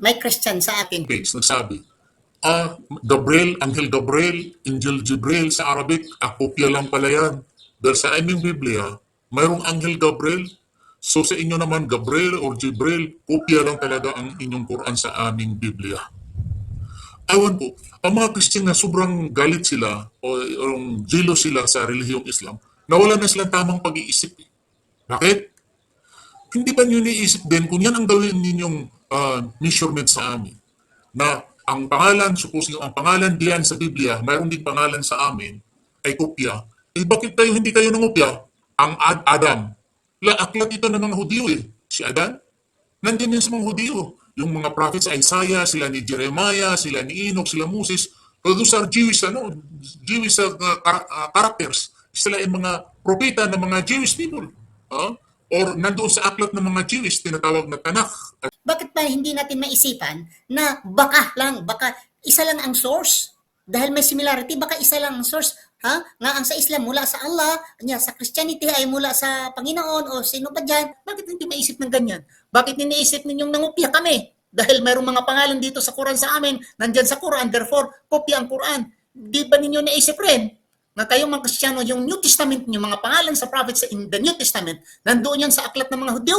may Christian sa atin. page nagsabi, ah, Gabriel, Angel Gabriel, Angel Jibril sa Arabic, ah, kopya lang pala yan. Dahil sa aming Biblia, mayroong Angel Gabriel. So sa inyo naman, Gabriel or Jibril, kopya lang talaga ang inyong Quran sa aming Biblia. Ewan po, ang mga Christian na sobrang galit sila o, o jealous sila sa relihiyong Islam, nawala na silang tamang pag-iisip. eh. Bakit? Hindi ba nyo iniisip din kung yan ang gawin ninyong ah, measurement sa amin? Na ang pangalan, supposing ang pangalan diyan sa Biblia, mayroon din pangalan sa amin, ay kopya. Eh bakit kayo hindi kayo nangopya? Ang Ad Adam. La, aklat ito ng mga Hudyo eh. Si Adan. Nandiyan sa mga Hudyo. Yung mga prophets, Isaiah, sila ni Jeremiah, sila ni Enoch, sila Moses. So those are Jewish, ano, Jewish uh, uh, characters. Sila ay mga propeta ng mga Jewish people. Ah? Or nandoon sa aklat ng mga Jewish, tinatawag na Tanakh. Bakit ba hindi natin maisipan na baka lang, baka isa lang ang source? Dahil may similarity, baka isa lang ang source. Ha? Nga ang sa Islam mula sa Allah, niya, sa Christianity ay mula sa Panginoon o sino pa dyan. Bakit hindi maisip ng ganyan? Bakit iniisip ninyong nangupya kami? Dahil mayroong mga pangalan dito sa Quran sa amin, nandyan sa Quran, therefore, kopya ang Quran. Di ba ninyo naisip rin? Na kayong mga Kristiyano, yung New Testament, yung mga pangalan sa prophets in the New Testament, nandoon yan sa aklat ng mga Hudyo.